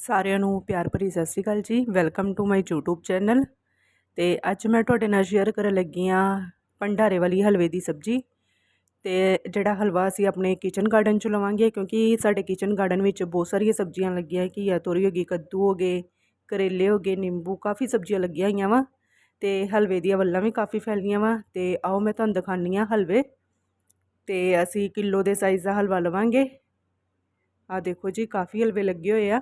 ਸਾਰਿਆਂ ਨੂੰ ਪਿਆਰ ਭਰੀ ਸਤਿ ਸ਼੍ਰੀ ਅਕਾਲ ਜੀ। Welcome to my YouTube channel ਤੇ ਅੱਜ ਮੈਂ ਤੁਹਾਡੇ ਨਾਲ ਸ਼ੇਅਰ ਕਰਨ ਲੱਗੀ ਆ ਭੰਡਾਰੇ ਵਾਲੀ ਹਲਵੇ ਦੀ ਸਬਜ਼ੀ। ਤੇ ਜਿਹੜਾ ਹਲਵਾ ਅਸੀਂ ਆਪਣੇ ਕਿਚਨ ਗਾਰਡਨ ਚ ਲਵਾਂਗੇ, ਕਿਉਂਕਿ ਸਾਡੇ ਕਿਚਨ ਗਾਰਡਨ ਵਿੱਚ ਬਹੁਤ ਸਾਰੀਆਂ ਸਬਜ਼ੀਆਂ ਲੱਗੀਆਂ ਘੀਆ ਤੋਰੀ ਹੋ ਗਈ, ਕੱਦੂ ਹੋ ਗਏ, ਕਰੇਲੇ ਹੋ ਗਏ, ਨਿੰਬੂ, ਕਾਫੀ ਸਬਜ਼ੀਆਂ ਲੱਗੀਆਂ ਹੋਈਆਂ ਵਾ। ਤੇ ਹਲਵੇ ਦੀਆਂ ਵੱਲਾਂ ਵੀ ਕਾਫੀ ਫੈਲੀਆਂ ਵਾ। ਤੇ ਆਓ ਮੈਂ ਤੁਹਾਨੂੰ ਦਿਖਾਉਂਦੀ ਆ ਹਲਵੇ। ਤੇ ਅਸੀਂ ਕਿਲੋ ਦੇ ਸਾਈਜ਼ ਦਾ ਹਲਵਾ ਲਵਾਂਗੇ। ਆ ਦੇਖੋ ਜੀ, ਕਾਫੀ ਹਲਵੇ ਲੱਗੇ ਹੋਏ ਆ।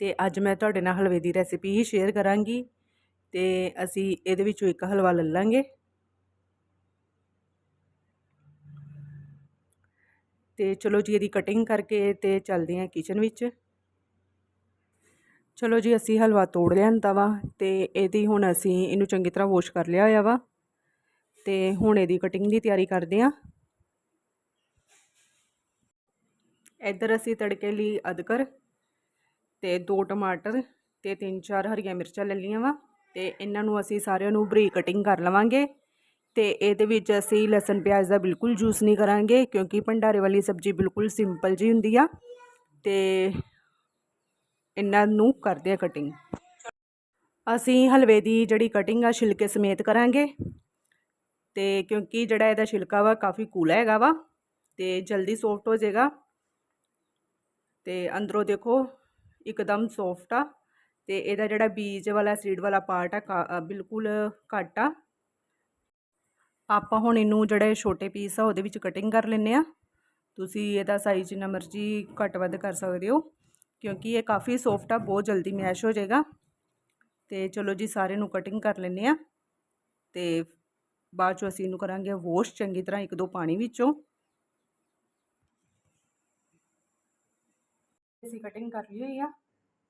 ਅਤੇ ਅੱਜ ਮੈਂ ਤੁਹਾਡੇ ਨਾਲ ਹਲਵੇ ਦੀ ਰੈਸਿਪੀ ਹੀ ਸ਼ੇਅਰ ਕਰਾਂਗੀ ਅਤੇ ਅਸੀਂ ਇਹਦੇ ਵਿੱਚੋਂ ਇੱਕ ਹਲਵਾ ਲੈ ਲਾਂਗੇ। ਤੇ ਚਲੋ ਜੀ ਇਹਦੀ ਕਟਿੰਗ ਕਰਕੇ ਤੇ ਚੱਲਦੇ ਹਾਂ ਕਿਚਨ ਵਿੱਚ। ਚਲੋ ਜੀ ਅਸੀਂ ਹਲਵਾ ਤੋੜ ਲਿਆਂਦਾ ਵਾ ਤੇ ਇਹਦੀ ਹੁਣ ਅਸੀਂ ਇਹਨੂੰ ਚੰਗੀ ਤਰ੍ਹਾਂ ਵਾਸ਼ ਕਰ ਲਿਆ ਹੋਇਆ ਵਾ ਤੇ ਹੁਣ ਇਹਦੀ ਕਟਿੰਗ ਦੀ ਤਿਆਰੀ ਕਰਦੇ ਹਾਂ। ਇੱਧਰ ਅਸੀਂ ਤੜਕੇ ਲਈ ਅਦਕਰ ਤੇ ਦੋ ਟਮਾਟਰ ਤੇ ਤਿੰਨ ਚਾਰ ਹਰੀਆਂ ਮਿਰਚਾਂ ਲੈ ਲਈਆਂ ਵਾ ਤੇ ਇਹਨਾਂ ਨੂੰ ਅਸੀਂ ਸਾਰਿਆਂ ਨੂੰ ਬਰੀਕ ਕਟਿੰਗ ਕਰ ਲਵਾਂਗੇ ਤੇ ਇਹਦੇ ਵਿੱਚ ਅਸੀਂ ਲਸਣ, ਪਿਆਜ਼ ਦਾ ਬਿਲਕੁਲ ਜੂਸ ਨਹੀਂ ਕਰਾਂਗੇ ਕਿਉਂਕਿ ਭੰਡਾਰੇ ਵਾਲੀ ਸਬਜ਼ੀ ਬਿਲਕੁਲ ਸਿੰਪਲ ਜੀ ਹੁੰਦੀ ਆ ਤੇ ਇਹਨਾਂ ਨੂੰ ਕਰਦੇ ਆ ਕਟਿੰਗ ਅਸੀਂ ਹਲਵੇ ਦੀ ਜਿਹੜੀ ਕਟਿੰਗ ਆ ਛਿਲਕੇ ਸਮੇਤ ਕਰਾਂਗੇ ਤੇ ਕਿਉਂਕਿ ਜਿਹੜਾ ਇਹਦਾ ਛਿਲਕਾ ਵਾ ਕਾਫੀ ਕੂਲਾ ਹੈਗਾ ਵਾ ਤੇ ਜਲਦੀ ਸੌਫਟ ਹੋ ਜਾਏਗਾ ਤੇ ਅੰਦਰੋਂ ਦੇਖੋ ਇੱਕਦਮ ਸੌਫਟ ਆ ਤੇ ਇਹਦਾ ਜਿਹੜਾ ਬੀਜ ਵਾਲਾ ਸੀਡ ਵਾਲਾ ਪਾਰਟ ਆ ਬਿਲਕੁਲ ਘੱਟ ਆ। ਆਪਾਂ ਹੁਣ ਇਹਨੂੰ ਜਿਹੜੇ ਛੋਟੇ ਪੀਸ ਆ, ਉਹਦੇ ਵਿੱਚ ਕਟਿੰਗ ਕਰ ਲੈਨੇ ਆ। ਤੁਸੀਂ ਇਹਦਾ ਸਾਈਜ਼ ਜਿੰਨਾ ਮਰਜ਼ੀ ਘੱਟ ਵੱਧ ਕਰ ਸਕਦੇ ਹੋ, ਕਿਉਂਕਿ ਇਹ ਕਾਫੀ ਸੌਫਟ ਆ, ਬਹੁਤ ਜਲਦੀ ਮੈਸ਼ ਹੋ ਜਾਏਗਾ। ਤੇ ਚਲੋ ਜੀ ਸਾਰੇ ਨੂੰ ਕਟਿੰਗ ਕਰ ਲੈਨੇ ਆ। ਤੇ ਬਾਅਦ ਚੋਂ ਅਸੀਂ ਇਹਨੂੰ ਕਰਾਂਗੇ ਵਾਸ਼ ਚੰਗੀ ਤਰ੍ਹਾਂ ਇੱਕ ਦੋ ਪਾਣੀ ਵਿੱਚੋਂ। ਅਸੀਂ ਕਟਿੰਗ ਕਰ ਲਈ ਹੋਈ ਆ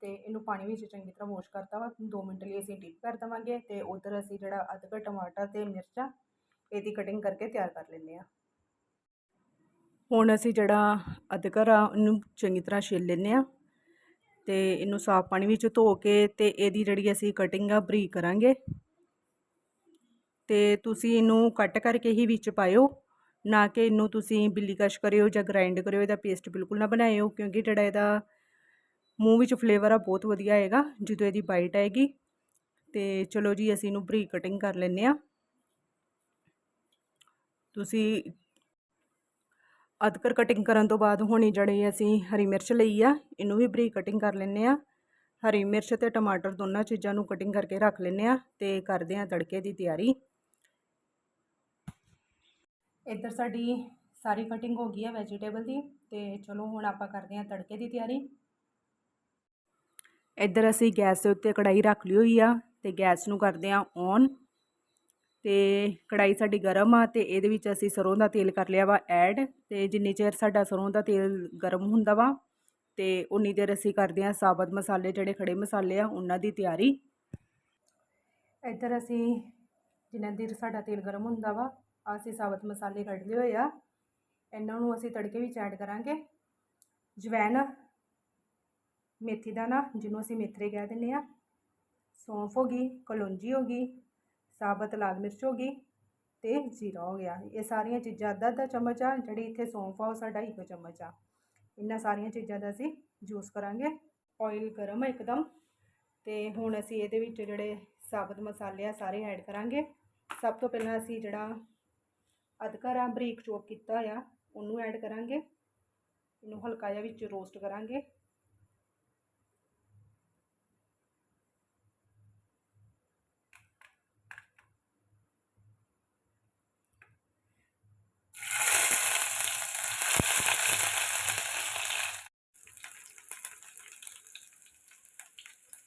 ਤੇ ਇਹਨੂੰ ਪਾਣੀ ਵਿੱਚ ਚੰਗੀ ਤਰ੍ਹਾਂ ਵਾਸ਼ ਕਰਤਾ ਵਾ। 2 ਮਿੰਟ ਲਈ ਅਸੀਂ ਡਿਪ ਕਰ ਦਵਾਂਗੇ ਤੇ ਉਧਰ ਅਸੀਂ ਜਿਹੜਾ ਅਦਰਕ ਟਮਾਟਰ ਤੇ ਮਿਰਚਾਂ, ਇਹਦੀ ਕਟਿੰਗ ਕਰਕੇ ਤਿਆਰ ਕਰ ਲੈਂਦੇ ਆ। ਹੁਣ ਅਸੀਂ ਜਿਹੜਾ ਅਦਰਕ ਆ ਉਹਨੂੰ ਚੰਗੀ ਤਰ੍ਹਾਂ ਛਿੱਲ ਲੈਂਦੇ ਆ ਤੇ ਇਹਨੂੰ ਸਾਫ਼ ਪਾਣੀ ਵਿੱਚ ਧੋ ਕੇ ਤੇ ਇਹਦੀ ਜਿਹੜੀ ਅਸੀਂ ਕਟਿੰਗ ਆ, ਬਰੀਕ ਕਰਾਂਗੇ। ਤੇ ਤੁਸੀਂ ਇਹਨੂੰ ਕੱਟ ਕਰਕੇ ਹੀ ਵਿੱਚ ਪਾਇਓ। ਨਾ ਕਿ ਇਹਨੂੰ ਤੁਸੀਂ ਬਿੱਲੀ ਕਸ਼ ਕਰਿਓ ਜਾਂ ਗ੍ਰਾਈਂਡ ਕਰਿਓ, ਇਹਦਾ ਪੇਸਟ ਬਿਲਕੁਲ ਨਾ ਬਣਾਇਓ, ਕਿਉਂਕਿ ਜਿਹੜਾ ਇਹਦਾ ਮੂੰਹ ਵਿੱਚ ਫਲੇਵਰ ਆ ਬਹੁਤ ਵਧੀਆ ਆਏਗਾ, ਜਦੋਂ ਇਹਦੀ ਬਾਈਟ ਆਏਗੀ। ਤੇ ਚਲੋ ਜੀ, ਅਸੀਂ ਇਹਨੂੰ ਬਰੀਕ ਕਟਿੰਗ ਕਰ ਲੈਂਦੇ ਆ ਤੁਸੀਂ ਅਦਕਰ ਕਟਿੰਗ ਕਰਨ ਤੋਂ ਬਾਅਦ ਹੁਣੀ ਜਿਹੜੇ ਅਸੀਂ ਹਰੀ ਮਿਰਚ ਲਈ ਆ, ਇਹਨੂੰ ਵੀ ਬਰੀਕ ਕਟਿੰਗ ਕਰ ਲੈਂਦੇ ਆ ਹਰੀ ਮਿਰਚ ਤੇ ਟਮਾਟਰ ਦੋਨਾਂ ਚੀਜ਼ਾਂ ਨੂੰ ਕਟਿੰਗ ਕਰਕੇ ਰੱਖ ਲੈਂਦੇ ਆ ਤੇ ਕਰਦੇ ਆ ਤੜਕੇ ਦੀ ਤਿਆਰੀ। ਇੱਧਰ ਸਾਡੀ ਸਾਰੀ ਕਟਿੰਗ ਹੋ ਗਈ ਹੈ ਵੈਜੀਟੇਬਲ ਦੀ ਤੇ ਚਲੋ ਹੁਣ ਆਪਾਂ ਕਰਦੇ ਹਾਂ ਤੜਕੇ ਦੀ ਤਿਆਰੀ। ਇੱਧਰ ਅਸੀਂ ਗੈਸ ਦੇ ਉੱਤੇ ਕੜਾਈ ਰੱਖ ਲਈ ਹੋਈ ਆ ਤੇ ਗੈਸ ਨੂੰ ਕਰਦੇ ਹਾਂ ਔਨ ਤੇ ਕੜਾਈ ਸਾਡੀ ਗਰਮ ਆ ਤੇ ਇਹਦੇ ਵਿੱਚ ਅਸੀਂ ਸਰੋਂ ਦਾ ਤੇਲ ਕਰ ਲਿਆ ਵਾ ਐਡ ਤੇ ਜਿੰਨੀ ਚਿਰ ਸਾਡਾ ਸਰੋਂ ਦਾ ਤੇਲ ਗਰਮ ਹੁੰਦਾ ਵਾ ਤੇ ਉਨੀ ਦੇਰ ਅਸੀਂ ਕਰਦੇ ਹਾਂ ਸਾਬਤ ਮਸਾਲੇ ਜਿਹੜੇ ਖੜੇ ਮਸਾਲੇ ਆ ਉਹਨਾਂ ਦੀ ਤਿਆਰੀ। ਇੱਧਰ ਅਸੀਂ ਜਿੰਨਾ ਦੇਰ ਸਾਡਾ ਤੇਲ ਗਰਮ ਹੁੰਦਾ ਵਾ ਅਸੀਂ ਸਾਬਤ ਮਸਾਲੇ ਕੱਢ ਲਏ ਹੋਏ ਆ। ਇਹਨਾਂ ਨੂੰ ਅਸੀਂ ਤੜਕੇ ਵਿੱਚ ਐਡ ਕਰਾਂਗੇ। ਜਵੈਨ ਮੇਥੀ ਦਾਣਾ, ਜਿਹਨੂੰ ਅਸੀਂ ਮੇਥਰੇ ਕਹਿ ਦਿੰਦੇ ਆ। ਸੌਂਫ ਹੋ ਗਈ, ਕਲੌਂਜੀ ਹੋ ਗਈ, ਸਾਬਤ ਲਾਲ ਮਿਰਚ ਹੋ ਗਈ ਤੇ ਜ਼ੀਰਾ ਹੋ ਗਿਆ। ਇਹ ਸਾਰੀਆਂ ਚੀਜ਼ਾਂ ਅੱਧਾ ਅੱਧਾ ਚਮਚ ਆ, ਜਿਹੜੀ ਇੱਥੇ ਸੌਂਫ ਆ, ਉਹ ਸਾਡਾ ਇੱਕ ਚਮਚ ਆ। ਇਹਨਾਂ ਸਾਰੀਆਂ ਚੀਜ਼ਾਂ ਦਾ ਅਸੀਂ ਯੂਜ਼ ਕਰਾਂਗੇ। ਆਇਲ ਗਰਮ ਹੈ ਇੱਕਦਮ ਤੇ ਹੁਣ ਅਸੀਂ ਇਹਦੇ ਵਿੱਚ ਜਿਹੜੇ ਸਾਬਤ ਮਸਾਲੇ ਆ, ਸਾਰੇ ਐਡ ਕਰਾਂਗੇ। ਸਭ ਤੋਂ ਪਹਿਲਾਂ ਅਸੀਂ ਜਿਹੜਾ ਅਦਕਰ ਆ ਬਰੀਕ ਚੋਪ ਕੀਤਾ ਆ ਉਹਨੂੰ ਐਡ ਕਰਾਂਗੇ। ਇਹਨੂੰ ਹਲਕਾ ਜਿਹਾ ਵਿੱਚ ਰੋਸਟ ਕਰਾਂਗੇ।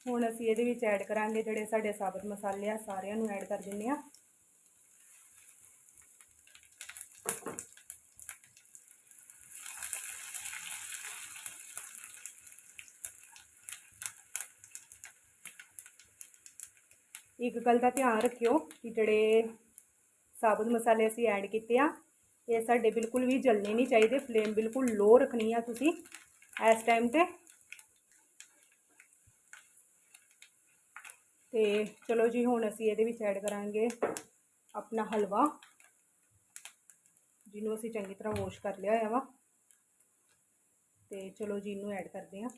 ਹੁਣ ਅਸੀਂ ਇਹਦੇ ਵਿੱਚ ਐਡ ਕਰਾਂਗੇ ਜਿਹੜੇ ਸਾਡੇ ਸਾਬਤ ਮਸਾਲੇ ਆ, ਸਾਰਿਆਂ ਨੂੰ ਐਡ ਕਰ ਦਿੰਦੇ ਆ। ਇੱਕ ਗੱਲ ਦਾ ਧਿਆਨ ਰੱਖਿਓ ਕਿ ਜਿਹੜੇ ਸਾਬਤ ਮਸਾਲੇ ਅਸੀਂ ਐਡ ਕੀਤੇ ਆ, ਇਹ ਸਾਡੇ ਬਿਲਕੁਲ ਵੀ ਜਲਨੇ ਨਹੀਂ ਚਾਹੀਦੇ ਫਲੇਮ ਬਿਲਕੁਲ ਲੋ ਰੱਖਣੀ ਆ ਤੁਸੀਂ ਇਸ ਟਾਈਮ ਤੇ। ਤੇ ਚਲੋ ਜੀ, ਹੁਣ ਅਸੀਂ ਇਹਦੇ ਵਿੱਚ ਐਡ ਕਰਾਂਗੇ ਆਪਣਾ ਹਲਵਾ, ਜਿਹਨੂੰ ਅਸੀਂ ਚੰਗੀ ਤਰ੍ਹਾਂ ਵਾਸ਼ ਕਰ ਲਿਆ ਹੋਇਆ ਵਾ। ਤੇ ਚਲੋ ਜੀ, ਇਹਨੂੰ ਐਡ ਕਰਦੇ ਹਾਂ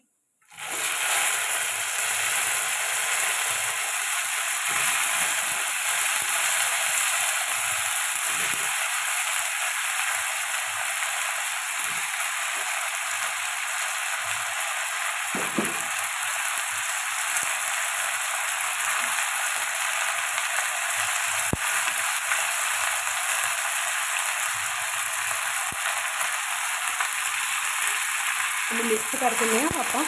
ਕਰ ਦਿੰਦੇ ਆ ਆਪਾਂ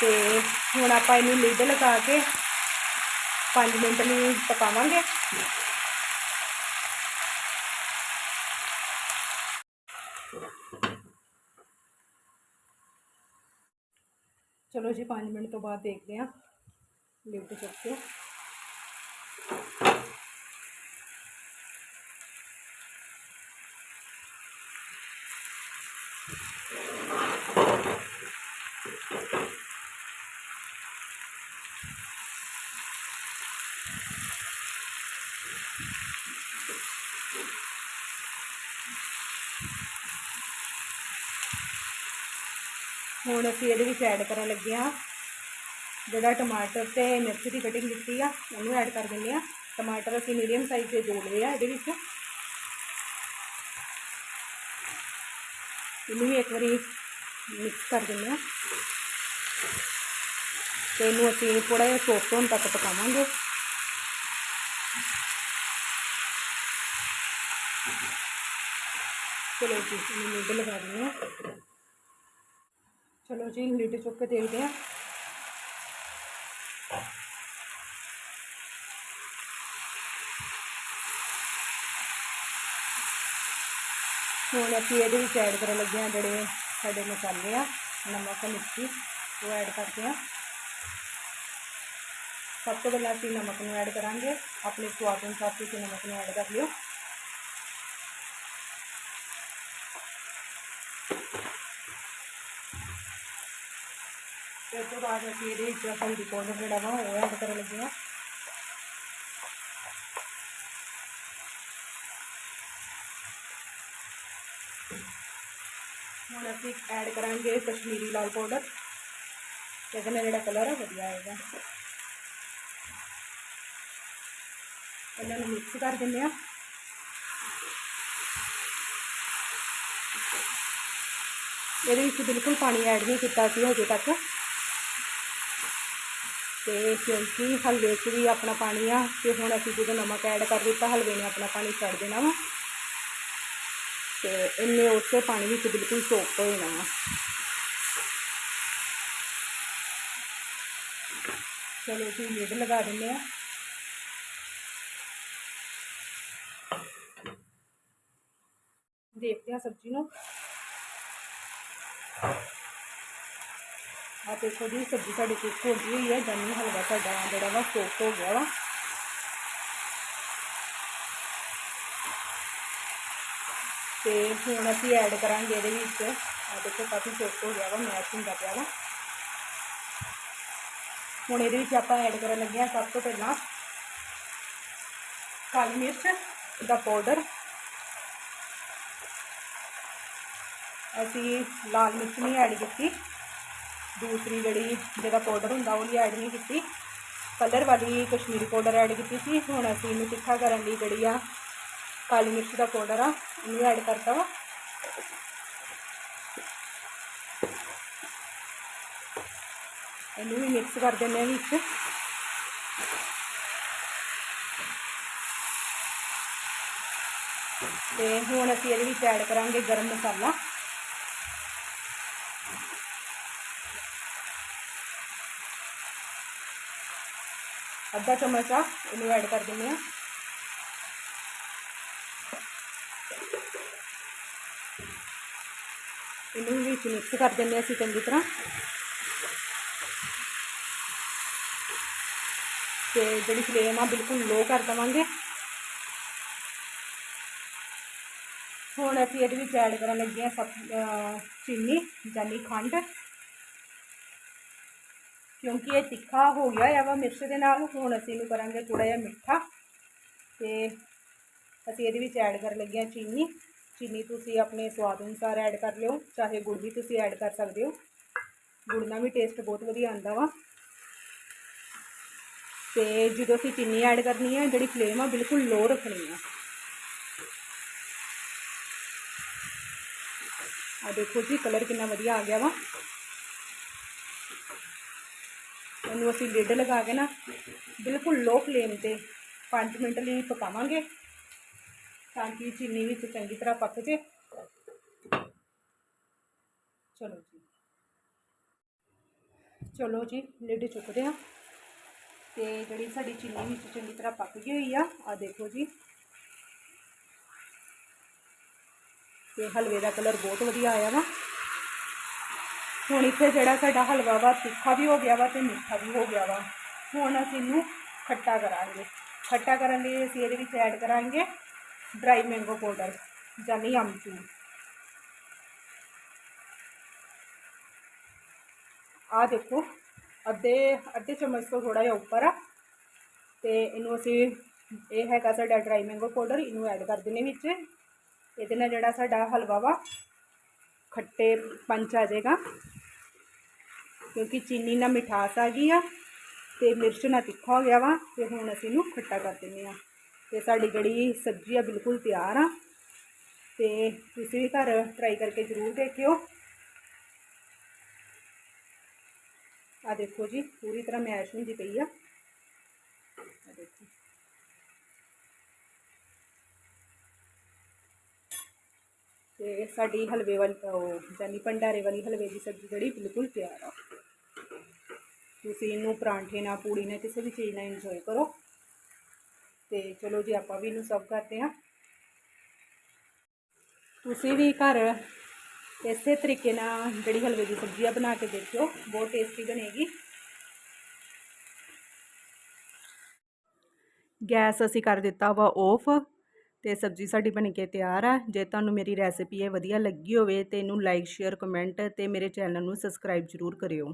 ਤੇ ਹੁਣ ਆਪਾਂ ਇਹਨੂੰ ਲਿਡ ਲਗਾ ਕੇ 5 ਮਿੰਟ ਲਈ ਪਕਾਵਾਂਗੇ ਚਲੋ ਜੀ 5 ਮਿੰਟ ਤੋਂ ਬਾਅਦ ਦੇਖਦੇ ਹਾਂ ਲਿਡ ਚੁੱਕ ਕੇ ਹੁਣ ਅਸੀਂ ਇਹਦੇ ਵਿੱਚ ਐਡ ਕਰਨ ਲੱਗੇ ਹਾਂ। ਜਿਹੜਾ ਟਮਾਟਰ ਤੇ ਮਿਰਚ ਦੀ ਕਟਿੰਗ ਕੀਤੀ ਆ, ਉਹਨੂੰ ਐਡ ਕਰ ਦਿੰਦੇ ਆ ਟਮਾਟਰ ਅਸੀਂ ਮੀਡੀਅਮ ਸਾਈਜ਼ ਦੇ ਜੋੜ ਲਏ ਆ ਇਹਦੇ ਵਿੱਚ। ਇਹਨੂੰ ਵੀ ਇੱਕ ਵਾਰੀ ਮਿਕਸ ਕਰ ਦਿੰਦੇ ਆ ਤੇ ਇਹਨੂੰ ਅਸੀਂ ਥੋੜਾ ਜਿਹਾ ਸੋਫਟ ਹੋਣ ਤੱਕ ਪਕਾਵਾਂਗੇ। ਚਲੋ ਜੀ, ਇਹਨੂੰ ਲਿਡ ਲਗਾ ਦਿੰਦੇ ਆ ਚਲੋ ਜੀ ਲਿਡ ਚੁੱਕ ਕੇ ਦੇਖਦੇ ਆ ਹੁਣ ਅਸੀਂ ਇਹਦੇ ਵਿੱਚ ਐਡ ਕਰਨ ਲੱਗੇ ਆ ਜਿਹੜੇ ਸਾਡੇ ਮਸਾਲੇ ਆ, ਨਮਕ, ਮਿਰਚੀ, ਉਹ ਐਡ ਕਰਦੇ ਆ ਸਭ ਤੋਂ ਪਹਿਲਾਂ ਅਸੀਂ ਨਮਕ ਨੂੰ ਐਡ ਕਰਾਂਗੇ। ਆਪਣੇ ਸਵਾਦ ਅਨੁਸਾਰ ਤੁਸੀਂ ਨਮਕ ਨੂੰ ਐਡ ਕਰ ਲਿਓ। ਤੇ ਉਸ ਤੋਂ ਬਾਅਦ ਅਸੀਂ ਇਹਦੇ ਵਿੱਚ ਹਲਦੀ ਪਾਊਡਰ ਜਿਹੜਾ ਵਾ ਉਹ ਐਡ ਕਰਨ ਲੱਗੇ ਆ ਹੁਣ ਅਸੀਂ ਐਡ ਕਰਾਂਗੇ ਕਸ਼ਮੀਰੀ ਲਾਲ ਪਾਊਡਰ ਇਹਦੇ ਨਾਲ ਜਿਹੜਾ ਕਲਰ ਹੈ ਵਧੀਆ ਆਏਗਾ ਇਹਨਾਂ ਨੂੰ ਮਿਕਸ ਕਰ ਦਿੰਦੇ ਆ ਇਹਦੇ ਵਿੱਚ ਬਿਲਕੁਲ ਪਾਣੀ ਐਡ ਨਹੀਂ ਕੀਤਾ ਸੀ ਹਜੇ ਤੱਕ ਤੇ ਕਿਉਂਕਿ ਹਲਵੇ 'ਚ ਵੀ ਆਪਣਾ ਪਾਣੀ ਆ ਤੇ ਹੁਣ ਅਸੀਂ ਜਦੋਂ ਨਮਕ ਐਡ ਕਰ ਦਿੱਤਾ, ਹਲਵੇ ਨੇ ਆਪਣਾ ਪਾਣੀ ਛੱਡ ਦੇਣਾ ਵਾ। ਤੇ ਇੰਨੇ ਉਸੇ ਪਾਣੀ ਵਿੱਚ ਬਿਲਕੁਲ ਸੋਕ ਹੋ ਜਾਣਾ ਵਾ। ਚਲੋ ਜੀ, ਲਿਡ ਲਗਾ ਦਿੰਦੇ ਆ। ਦੇਖਦੇ ਆ ਸਬਜ਼ੀ ਨੂੰ। ਆ ਦੇਖੋ ਜੀ ਸਬਜ਼ੀ ਸਾਡੀ ਕੁੱਕ ਹੋ ਗਈ ਹੋਈ ਹੈ ਜਾਨੀ ਹਲਵਾ ਸਾਡਾ ਜਿਹੜਾ ਵਾ ਸੋਕ ਹੋ ਗਿਆ ਵਾ ਤੇ ਹੁਣ ਅਸੀਂ ਐਡ ਕਰਾਂਗੇ ਇਹਦੇ ਵਿੱਚ ਆ ਦੇਖੋ ਕਾਫੀ ਸੋਕ ਹੋ ਗਿਆ ਵਾ ਮੈਸ਼ ਹੁੰਦਾ ਪਿਆ ਵਾ ਹੁਣ ਇਹਦੇ ਵਿੱਚ ਆਪਾਂ ਐਡ ਕਰਨ ਲੱਗੇ ਆ ਸਭ ਤੋਂ ਪਹਿਲਾਂ ਕਾਲੀ ਮਿਰਚ ਦਾ ਪਾਊਡਰ ਅਸੀਂ ਲਾਲ ਮਿਰਚ ਨਹੀਂ ਐਡ ਕੀਤੀ ਦੂਸਰੀ ਜਿਹੜੀ ਜਿਹੜਾ ਪਾਊਡਰ ਹੁੰਦਾ ਉਹ ਨਹੀਂ ਐਡ ਨਹੀਂ ਕੀਤੀ। ਕਲਰ ਵਾਲੀ ਕਸ਼ਮੀਰੀ ਪਾਊਡਰ ਐਡ ਕੀਤੀ ਸੀ। ਹੁਣ ਅਸੀਂ ਇਹਨੂੰ ਤਿੱਖਾ ਕਰਨ ਲਈ ਜਿਹੜੀ ਆ ਕਾਲੀ ਮਿਰਚ ਦਾ ਪਾਊਡਰ ਆ ਇਹਨੂੰ ਐਡ ਕਰਤਾ ਵਾ। ਇਹਨੂੰ ਵੀ ਮਿਕਸ ਕਰ ਦਿੰਦੇ ਆ ਵਿੱਚ। ਤੇ ਹੁਣ ਅਸੀਂ ਇਹਦੇ ਵਿੱਚ ਐਡ ਕਰਾਂਗੇ ਗਰਮ ਮਸਾਲਾ। ਅੱਧਾ ਚਮਚ ਆ ਇਹਨੂੰ ਐਡ ਕਰ ਦਿੰਦੇ ਆ ਇਹਨੂੰ ਵੀ ਵਿੱਚ ਮਿਕਸ ਕਰ ਦਿੰਦੇ ਆ ਅਸੀਂ ਚੰਗੀ ਤਰ੍ਹਾਂ। ਤੇ ਜਿਹੜੀ ਫਲੇਮ ਆ, ਬਿਲਕੁਲ ਲੋ ਕਰ ਦਵਾਂਗੇ। ਹੁਣ ਅਸੀਂ ਇਹਦੇ ਵਿੱਚ ਐਡ ਕਰਨ ਲੱਗੇ ਆ ਸਭ ਚੀਨੀ ਜਾਨੀ ਖੰਡ ਕਿਉਂਕਿ ਇਹ ਤਿੱਖਾ ਹੋ ਗਿਆ ਆ ਵਾ ਮਿਰਚ ਦੇ ਨਾਲ, ਹੁਣ ਅਸੀਂ ਇਹਨੂੰ ਕਰਾਂਗੇ ਥੋੜਾ ਜਿਹਾ ਮਿੱਠਾ। ਤੇ ਅਸੀਂ ਇਹਦੇ ਵਿੱਚ ਐਡ ਕਰਨ ਲੱਗੇ ਹਾਂ ਚੀਨੀ। ਚੀਨੀ ਤੁਸੀਂ ਆਪਣੇ ਸਵਾਦ ਅਨੁਸਾਰ ਐਡ ਕਰ ਲਿਓ, ਚਾਹੇ ਗੁੜ ਵੀ ਤੁਸੀਂ ਐਡ ਕਰ ਸਕਦੇ ਹੋ। ਗੁੜ ਨਾਲ ਵੀ ਟੇਸਟ ਬਹੁਤ ਵਧੀਆ ਆਉਂਦਾ ਵਾ। ਤੇ ਜਦੋਂ ਅਸੀਂ ਚੀਨੀ ਐਡ ਕਰਨੀ ਹੈ ਜਿਹੜੀ ਫਲੇਮ ਆ, ਬਿਲਕੁਲ ਲੋ ਰੱਖਣੀ ਆ। ਆ ਦੇਖੋ ਜੀ, ਕਲਰ ਕਿੰਨਾ ਵਧੀਆ ਆ ਗਿਆ ਵਾ। ਇਹਨੂੰ ਅਸੀਂ ਲਿਡ ਲਗਾ ਕੇ ਨਾ ਬਿਲਕੁਲ ਲੋ ਫਲੇਮ ਤੇ 5 ਮਿੰਟ ਲਈ ਪਕਾਵਾਂਗੇ ਤਾਂ ਕਿ ਚੀਨੀ ਵਿੱਚ ਚੰਗੀ ਤਰ੍ਹਾਂ ਪੱਕ ਜੇ। ਚਲੋ ਜੀ। ਚਲੋ ਜੀ ਲਿਡ ਚੁੱਕਦੇ ਆ ਤੇ ਜਿਹੜੀ ਸਾਡੀ ਚੀਨੀ ਵਿੱਚ ਚੰਗੀ ਤਰ੍ਹਾਂ ਪੱਕ ਗਈ ਹੋਈ ਆ ਆ ਦੇਖੋ ਜੀ। ਤੇ ਹਲਵੇ ਦਾ ਕਲਰ ਬਹੁਤ ਵਧੀਆ ਆਇਆ ਵਾ। ਹੁਣ ਇੱਥੇ ਜਿਹੜਾ ਸਾਡਾ ਹਲਵਾ ਵਾ, ਤਿੱਖਾ ਵੀ ਹੋ ਗਿਆ ਵਾ ਤੇ ਮਿੱਠਾ ਵੀ ਹੋ ਗਿਆ ਵਾ। ਹੁਣ ਅਸੀਂ ਇਹਨੂੰ ਖੱਟਾ ਕਰਾਂਗੇ। ਖੱਟਾ ਕਰਨ ਲਈ ਅਸੀਂ ਇਹਦੇ ਵਿੱਚ ਐਡ ਕਰਾਂਗੇ ਡਰਾਈ ਮੈਂਗੋ ਪਾਊਡਰ ਯਾਨੀ ਅਮਚੂਰ ਆ ਦੇਖੋ, ਅੱਧੇ ਅੱਧੇ ਚਮਚ ਤੋਂ ਥੋੜਾ ਜਿਹਾ ਉੱਪਰ ਆ। ਤੇ ਇਹਨੂੰ ਅਸੀਂ, ਇਹ ਹੈਗਾ ਸਾਡਾ ਡਰਾਈ ਮੈਂਗੋ ਪਾਊਡਰ ਇਹਨੂੰ ਐਡ ਕਰ ਦਿੰਨੇ ਵਿੱਚ। ਇਹਦੇ ਨਾਲ ਜਿਹੜਾ ਸਾਡਾ ਹਲਵਾ ਵਾ, ਖੱਟੇ ਪੰਚ ਆ ਜਾਏਗਾ। ਕਿਉਂਕਿ ਚੀਨੀ ਨਾਲ ਮਿਠਾਸ ਆ ਗਈ ਆ ਤੇ ਮਿਰਚ ਨਾਲ ਤਿੱਖਾ ਹੋ ਗਿਆ ਵਾ ਤੇ ਹੁਣ ਅਸੀਂ ਇਹਨੂੰ ਖੱਟਾ ਕਰ ਦਿੰਦੇ ਆ। ਤੇ ਸਾਡੀ ਜਿਹੜੀ ਸਬਜ਼ੀ ਆ ਬਿਲਕੁਲ ਤਿਆਰ ਆ। ਤੇ ਤੁਸੀਂ ਵੀ ਘਰ ਟਰਾਈ ਕਰਕੇ ਜ਼ਰੂਰ ਦੇਖਿਓ। ਆ ਦੇਖੋ ਜੀ, ਪੂਰੀ ਤਰ੍ਹਾਂ ਮੈਸ਼ ਹੁੰਦੀ ਪਈ ਆ। ਆ ਦੇਖੋ। ਤੇ ਸਾਡੀ ਹਲਵੇ ਵਾਲੀ ਉਹ ਜਾਨੀ ਭੰਡਾਰੇ ਵਾਲੀ ਹਲਵੇ ਦੀ ਸਬਜ਼ੀ ਜਿਹੜੀ ਬਿਲਕੁਲ ਤਿਆਰ ਆ। ਤੁਸੀਂ ਇਹਨੂੰ ਪਰਾਂਠੇ ਨਾਲ, ਪੂੜੀ ਨਾਲ, ਕਿਸੇ ਵੀ ਚੀਜ਼ ਨਾਲ ਇੰਜੋਏ ਕਰੋ। ਤੇ ਚਲੋ ਜੀ, ਆਪਾਂ ਵੀ ਇਹਨੂੰ ਸਰਵ ਕਰਦੇ ਹਾਂ। ਤੁਸੀਂ ਵੀ ਘਰ ਇਸੇ ਤਰੀਕੇ ਨਾਲ ਜਿਹੜੀ ਹਲਵੇ ਦੀ ਸਬਜ਼ੀ ਆ ਬਣਾ ਕੇ ਦੇਖਿਓ, ਬਹੁਤ ਟੇਸਟੀ ਬਣੇਗੀ। ਗੈਸ ਅਸੀਂ ਕਰ ਦਿੱਤਾ ਵਾ ਆਫ ਤੇ ਸਬਜ਼ੀ ਸਾਡੀ ਬਣ ਕੇ ਤਿਆਰ ਆ। ਜੇ ਤੁਹਾਨੂੰ ਮੇਰੀ ਰੈਸਿਪੀ ਇਹ ਵਧੀਆ ਲੱਗੀ ਹੋਵੇ ਤੇ ਇਹਨੂੰ ਲਾਈਕ ਸ਼ੇਅਰ ਕਮੈਂਟ ਤੇ ਮੇਰੇ ਚੈਨਲ ਨੂੰ ਸਬਸਕ੍ਰਾਈਬ ਜ਼ਰੂਰ ਕਰਿਓ।